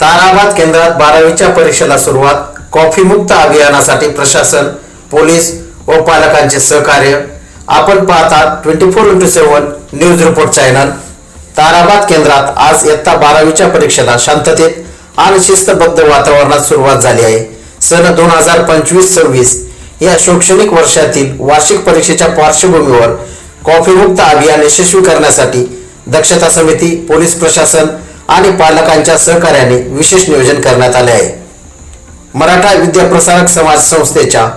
ताराबाद केंद्रात बारावीच्या परीक्षेला सुरुवात कॉफीमुक्त अभियानासाठी प्रशासन पोलीस व पालकांचे सहकार्य. आपण पाहता twenty four into seven news report channel Tarabad केंद्रात आज इयत्ता बारावीच्या परीक्षेला शांततेत आणि शिस्तबद्ध वातावरणात सुरुवात झाली आहे. सन दोन हजार पंचवीस सव्वीस या शैक्षणिक वर्षातील वार्षिक परीक्षेच्या पार्श्वभूमीवर कॉफीमुक्त अभियान यशस्वी करण्यासाठी दक्षता समिती पोलीस प्रशासन आणि पालकांच्या सहकार्याने विशेष नियोजन करण्यात आले आहे. मराठा विद्याप्रसारक समाज संस्थेच्या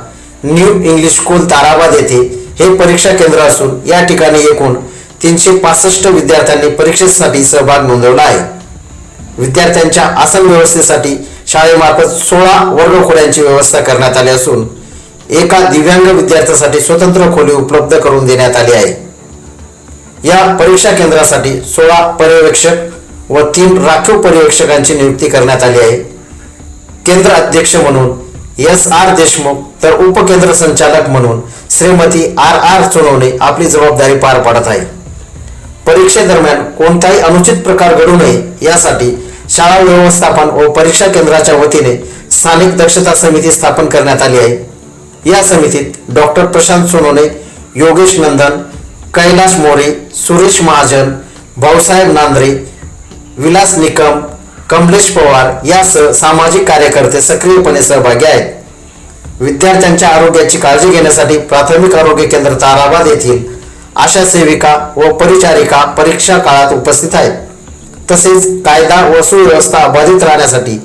न्यू इंग्लिश स्कूल ताराबाद येथे हे परीक्षा केंद्र असून या ठिकाणी एकूण तीनशे पासष्ट विद्यार्थ्यांनी परीक्षेसाठी सहभाग नोंदवला आहे. विद्यार्थ्यांच्या आसन व्यवस्थेसाठी शाळेमार्फत सोळा वर्गखोल्यांची व्यवस्था करण्यात आली असून एका दिव्यांग विद्यार्थ्यासाठी स्वतंत्र खोली उपलब्ध करून देण्यात आली आहे. या परीक्षा केंद्रासाठी सोळा पर्यवेक्षक व तीन राखीव पर्यवेक्षकांची नियुक्ती करण्यात आली आहे. केंद्र अध्यक्ष म्हणून एस आर देशमुख तर उपकेंद्र संचालक म्हणून श्रीमती आर आर सोनवणे आपली जबाबदारी पार पाडत आहे. परीक्षेदरम्यान कोणताही अनुचित प्रकार घडू नये यासाठी शाळा व्यवस्थापन व परीक्षा केंद्राच्या वतीने स्थानिक दक्षता समिती स्थापन करण्यात आली आहे. या समितीत डॉक्टर प्रशांत सोनवणे योगेश नंदन कैलाश मोरे सुरेश महाजन भाऊसाहेब नांद्रे विलास निकम कमलेश पवार यासह सामाजिक कार्यकर्ते सक्रियपणे सहभागी आहेत. विद्यार्थ्यांच्या आरोग्याची काळजी घेण्यासाठी प्राथमिक आरोग्य केंद्र ताराबाद येथील आशा सेविका व परिचारिका परीक्षा काळात उपस्थित आहेत. तसेच कायदा व सुव्यवस्था अबाधित राहण्यासाठी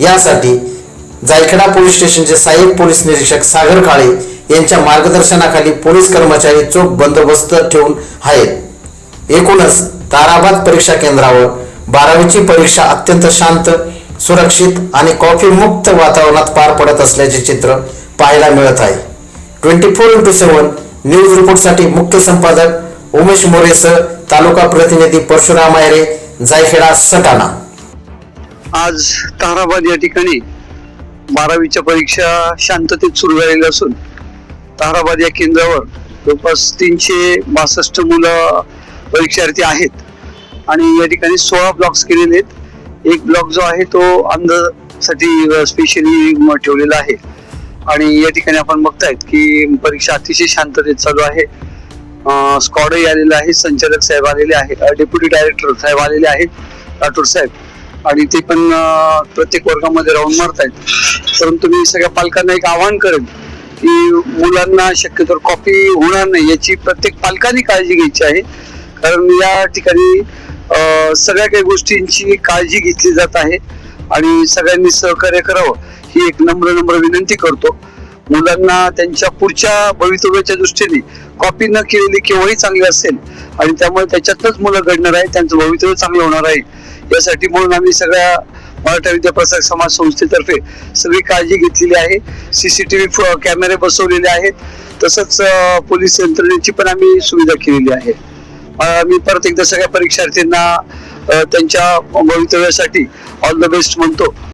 यासाठी जायखेडा पोलीस स्टेशनचे सहाय्यक पोलीस निरीक्षक सागर काळे यांच्या मार्गदर्शनाखाली पोलीस कर्मचारी चोख बंदोबस्त ठेवून आहेत. एकूणच ताराबाद परीक्षा केंद्रावर बारावीची परीक्षा अत्यंत शांत सुरक्षित आणि कॉफी मुक्त वातावरणात पार पडत असल्याचे चित्र पाहायला मिळत आहे. Twenty four into seven news रिपोर्टसाठी मुख्य संपादक उमेश मोरेसह तालुका प्रतिनिधी परशुराम आयरे जायखेडा सटाणा. आज ताराबाद या ठिकाणी बारावीच्या परीक्षा शांततेत सुरू झालेल्या असून ताराबाद या केंद्रावर जवळपास तीनशे बासष्ट मुलं परीक्षार्थी आहेत. आणि या ठिकाणी सोळा ब्लॉक्स केलेले आहेत. एक ब्लॉक जो आहे तो अंधसाठी स्पेशली ठेवलेला आहे. आणि या ठिकाणी आपण बघतायत की परीक्षा अतिशय शांततेत चालू आहे. स्कॉडही आलेला आहे संचालक साहेब आलेले आहेत डेप्युटी डायरेक्टर साहेब आलेले आहेत राठोड साहेब. आणि ते पण प्रत्येक वर्गामध्ये राहून मारतायत. परंतु मी सगळ्या पालकांना एक आवाहन करेन की मुलांना शक्यतो कॉपी होणार नाही याची प्रत्येक पालकांनी काळजी घ्यायची आहे. कारण या ठिकाणी सगळ्या काही गोष्टींची काळजी घेतली जात आहे आणि सगळ्यांनी सहकार्य करावं ही एक नम्र नम्र विनंती करतो. मुलांना त्यांच्या पुढच्या भवितव्याच्या दृष्टीने कॉपी न केलेली केव्हाही चांगली असेल आणि त्यामुळे त्याच्यातच मुलं घडणार आहे त्यांचं भवितव्य चांगलं होणार आहे. यासाठी म्हणून आम्ही सगळ्या मराठा विद्याप्रसारक समाज संस्थेतर्फे सगळी काळजी घेतलेली आहे. सीसीटीव्ही कॅमेरे बसवलेले आहेत. तसंच पोलीस यंत्रणेची पण आम्ही सुविधा केलेली आहे. मी परत एकदा सगळ्या परीक्षार्थींना त्यांच्या भवितव्यासाठी ऑल द बेस्ट म्हणतो.